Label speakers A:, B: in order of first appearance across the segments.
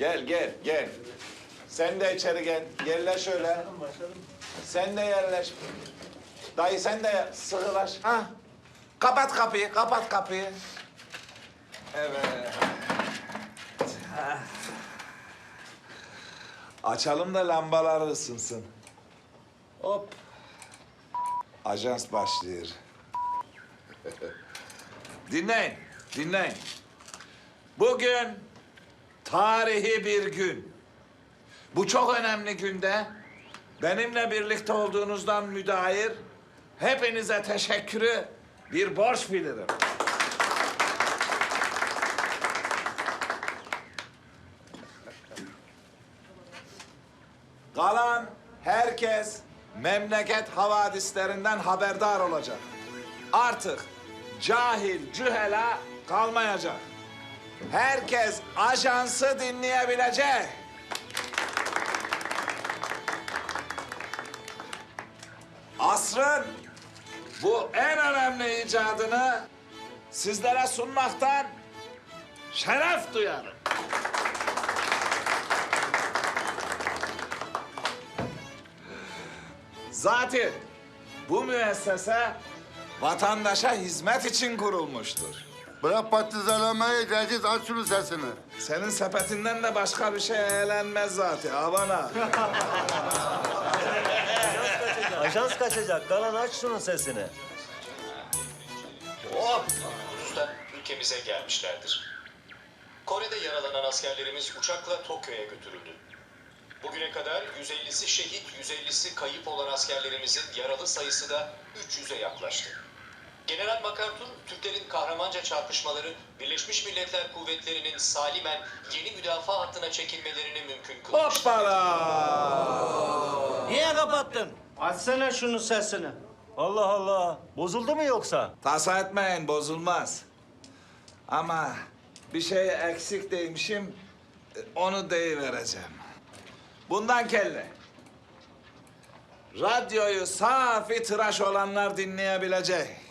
A: Gel gel gel. Sen de içeri gel. Yerleş şöyle. Sen de yerleş. Dayı sen de sıkılaş. Ha. Kapat kapıyı, kapat kapıyı. Evet. Açalım da lambalar ısınsın. Hop. Ajans başlıyor. dinleyin, dinleyin. Bugün tarihi bir gün. Bu çok önemli günde benimle birlikte olduğunuzdan müdahir hepinize teşekkürü bir borç bilirim. Kalan herkes memleket havadislerinden haberdar olacak. Artık cahil cühela kalmayacak. Herkes ajansı dinleyebilecek. Asrın bu en önemli icadını sizlere sunmaktan şeref duyarım. Zaten bu müessese vatandaşa hizmet için kurulmuştur.
B: Bırak patlıcanlamayı, Cengiz aç şunun sesini.
A: Senin sepetinden de başka bir şey eğlenmez zaten abana.
C: Ajans kaçacak. Kalan aç şunun sesini.
D: Usta ülkemize gelmişlerdir. Kore'de yaralanan askerlerimiz uçakla Tokyo'ya götürüldü. Bugüne kadar 150'si şehit, 150'si kayıp olan askerlerimizin yaralı sayısı da 300'e yaklaştı. General MacArthur, Türklerin kahramanca çarpışmaları Birleşmiş Milletler Kuvvetleri'nin salimen yeni müdafaa hattına çekilmelerini mümkün kılmıştır.
A: Hoppala!
C: Niye kapattın? Açsana şunun sesini. Allah Allah. Bozuldu mu yoksa?
A: Tasa etmeyin bozulmaz. Ama bir şey eksik demişim, onu deyivereceğim. Bundan kelle. Radyoyu safi tıraş olanlar dinleyebilecek.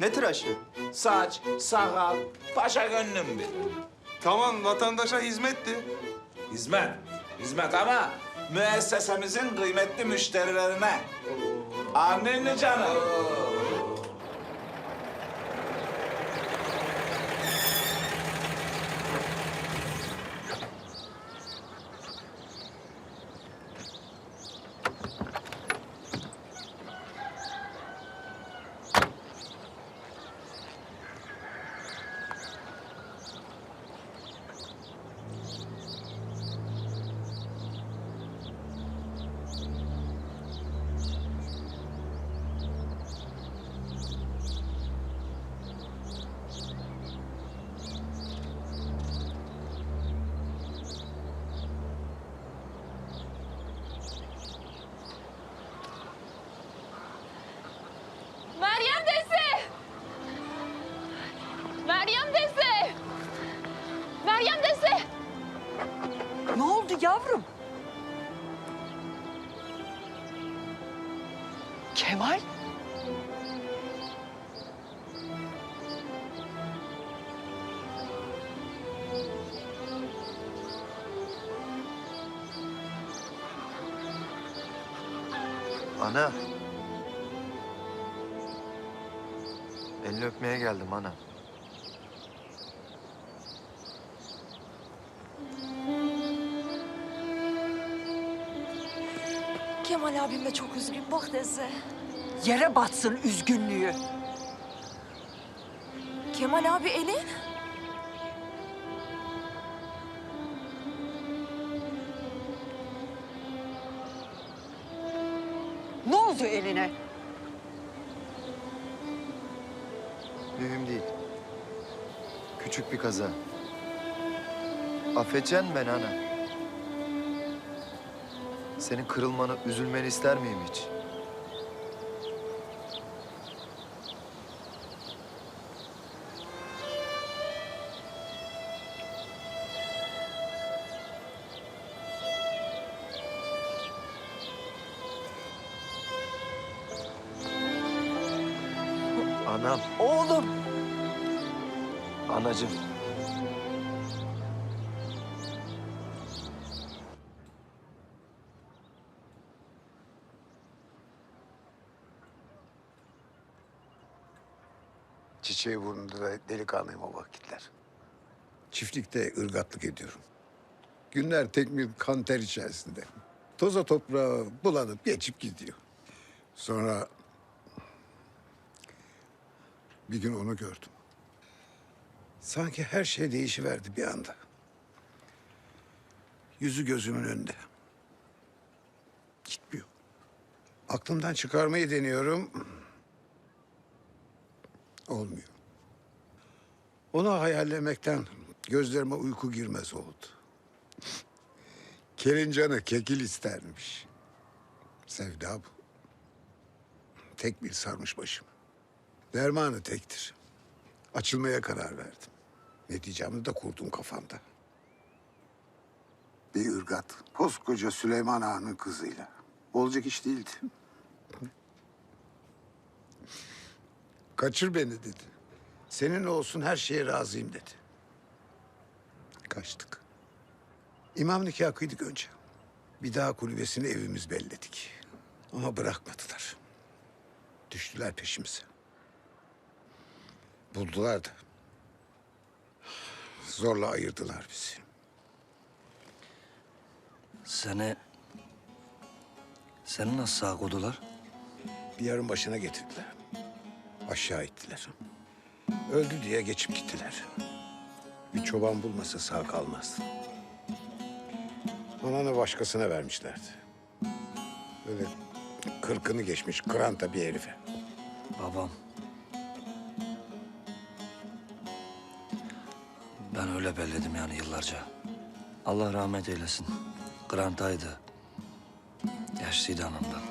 E: Ne tıraşı?
A: Saç, sakal, paşa gönlüm bir.
E: Tamam vatandaşa hizmetti.
A: Hizmet, hizmet ama müessesemizin kıymetli müşterilerine. Anneni canım.
F: Meryem teyze! Meryem teyze! Meryem teyze!
G: Ne oldu yavrum? Kemal?
H: Ana. Elini öpmeye geldim ana.
F: Kemal abim de çok üzgün bak teyze.
G: Yere batsın üzgünlüğü.
F: Kemal abi elin?
G: Ne oldu eline?
H: Mühim değil. Küçük bir kaza. Affedeceksin beni ana. Senin kırılmanı, üzülmeni ister miyim hiç? Anam,
G: Oğlum
H: anacığım.
I: Çiçeği burnunda da delikanlıyım o vakitler. Çiftlikte ırgatlık ediyorum. Günler tekmil kan ter içerisinde. Toza toprağa bulanıp geçip gidiyor. Sonra bir gün onu gördüm. Sanki her şey değişiverdi bir anda. Yüzü gözümün önünde. Gitmiyor. Aklımdan çıkarmayı deniyorum. Olmuyor. Onu hayallemekten gözlerime uyku girmez oldu. Kelincan'ı kekil istermiş. Sevda bu. Tek bir sarmış başım. Dermanı tektir. Açılmaya karar verdim. Ne diyeceğimi de kurdum kafamda. Bir ırgat, koskoca Süleyman Ağa'nın kızıyla. Olacak iş değildi. Kaçır beni dedi. Senin olsun her şeye razıyım dedi. Kaçtık. İmam nikahı kıydık önce. Bir daha kulübesini evimiz belledik. Ama bırakmadılar. Düştüler peşimize. Buldular da. Zorla ayırdılar bizi.
C: Seni... Seni nasıl sağ kodular?
I: Bir yarın başına getirdiler. Aşağı ittiler. Öldü diye geçip gittiler. Bir çoban bulmasa sağ kalmazdı. Ananı başkasına vermişlerdi. Böyle kırkını geçmiş kıranta bir herife.
C: Babam. Ben öyle belledim yani yıllarca. Allah rahmet eylesin. Grantaydı. Yaşlıydı anamdan.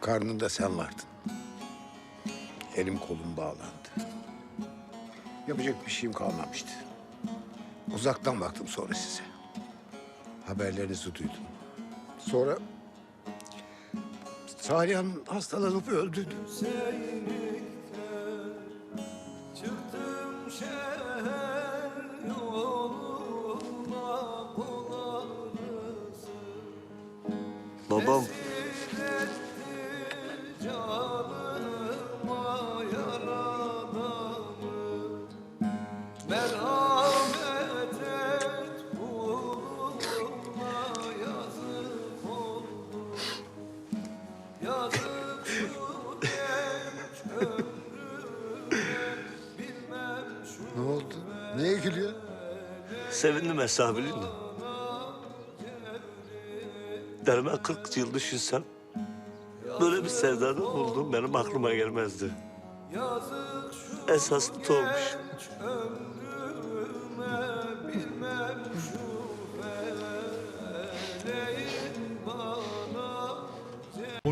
I: Karnında sen vardın. Elim kolum bağlandı. Yapacak bir şeyim kalmamıştı. Uzaktan baktım sonra size. Haberlerinizi duydum. Sonra Salih Hanım hastalanıp öldü.
C: Babam.
I: Ne oldu? Niye gülüyor?
C: Sevindim bilin mi? Derime 40 yıl düşünsem böyle bir sevdadan olduğum benim aklıma gelmezdi. Esaslı olmuş.